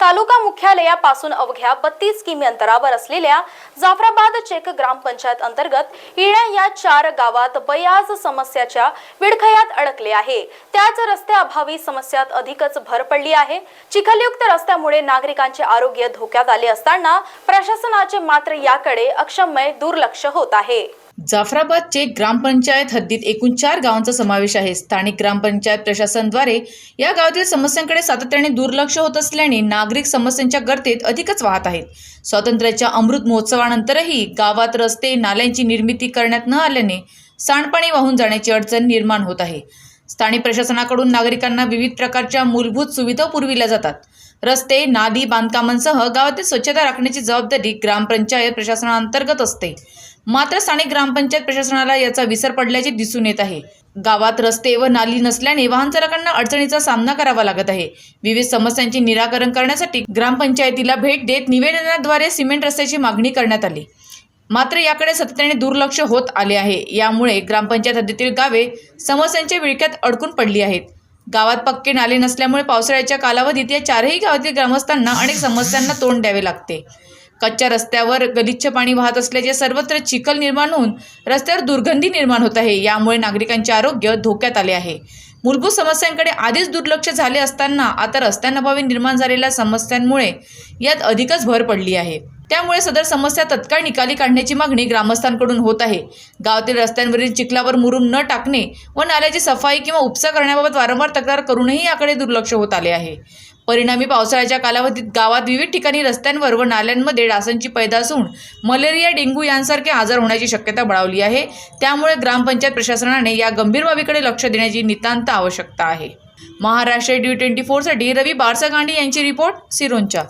तालुका मुख्यालयापासून अवघ्या बत्तीस किमी अंतरावर असलेल्या जाफराबाद चेक ग्रामपंचायत अंतर्गत इळ्या या चार गावात बयाज समस्याच्या विडखयात अडकले आहे. त्याच रस्त्याअभावी समस्यात अधिकच भर पडली आहे. चिखलयुक्त रस्त्यामुळे नागरिकांचे आरोग्य धोक्यात आले असताना प्रशासनाचे मात्र याकडे अक्षम्य दुर्लक्ष होत आहे. जाफराबादचे ग्रामपंचायत हद्दीत एकूण चार गावांचा समावेश आहे. स्थानिक ग्रामपंचायत प्रशासनाद्वारे या गावातील समस्यांकडे सातत्याने दुर्लक्ष होत असल्याने नागरिक समस्यांच्या गर्तेत अधिकच वाहत आहेत. स्वातंत्र्याच्या अमृत महोत्सवानंतरही गावात रस्ते नाल्यांची निर्मिती करण्यात न आल्याने सांडपाणी वाहून जाण्याची अडचण निर्माण होत आहे. स्थानिक प्रशासनाकडून नागरिकांना विविध प्रकारच्या मूलभूत सुविधा पुरविल्या जातात. रस्ते नादी बांधकामांसह गावातील स्वच्छता राखण्याची जबाबदारी ग्रामपंचायत प्रशासनाअंतर्गत असते. मात्र स्थानिक ग्रामपंचायत प्रशासनाला याचा विसर पडल्याचे दिसून येत आहे. गावात रस्ते व नाली नसल्याने वाहन चालकांना अडचणीचा सामना करावा लागत आहे. विविध समस्यांचे निराकरण करण्यासाठी ग्रामपंचायतीला भेट देत निवेदनाद्वारे सिमेंट रस्त्याची मागणी करण्यात आली. मात्र याकडे सातत्याने दुर्लक्ष होत आले आहे. यामुळे ग्रामपंचायत हद्दीतील गावे समस्यांच्या विळख्यात अडकून पडली आहेत. गावात पक्के नाले नसल्यामुळे पावसाळ्याच्या कालावधीत या चारही गावातील ग्रामस्थांना अनेक समस्यांना तोंड द्यावे लागते. कच्च्या रस्त्यावर गलिच्छ पाणी वाहत असल्याचे सर्वत्र चिखल निर्माण होऊन रस्त्यावर दुर्गंधी निर्माण होत आहे. यामुळे नागरिकांचे आरोग्य धोक्यात आले आहे. मूलभूत समस्यांकडे आधीच दुर्लक्ष झाले असताना आता रस्त्यांअभावी निर्माण झालेल्या समस्यांमुळे यात अधिकच भर पडली आहे. त्यामुळे सदर समस्या तत्काळ निकाली काढण्याची मागणी ग्रामस्थांकडून होत आहे. गावातील रस्त्यांवरील चिखलावर मुरुम न टाकणे व नाल्याची सफाई किंवा उपसा करण्याबाबत वारंवार तक्रार करूनही याकडे दुर्लक्ष होत आले आहे. परिणामी पावसाळ्याच्या कालावधीत गावात विविध ठिकाणी रस्त्यांवर व नाल्यांमध्ये डासांची पैदास होऊन मलेरिया डेंग्यू यांसारखे आजार होण्याची शक्यता बळावली आहे. त्यामुळे ग्रामपंचायत प्रशासनाने या गंभीर बाबीकडे लक्ष देण्याची नितांत आवश्यकता आहे. महाराष्ट्र डी ट्वेंटी फोरसाठी रवी बारसा गांडी यांची रिपोर्ट सिरोंचा.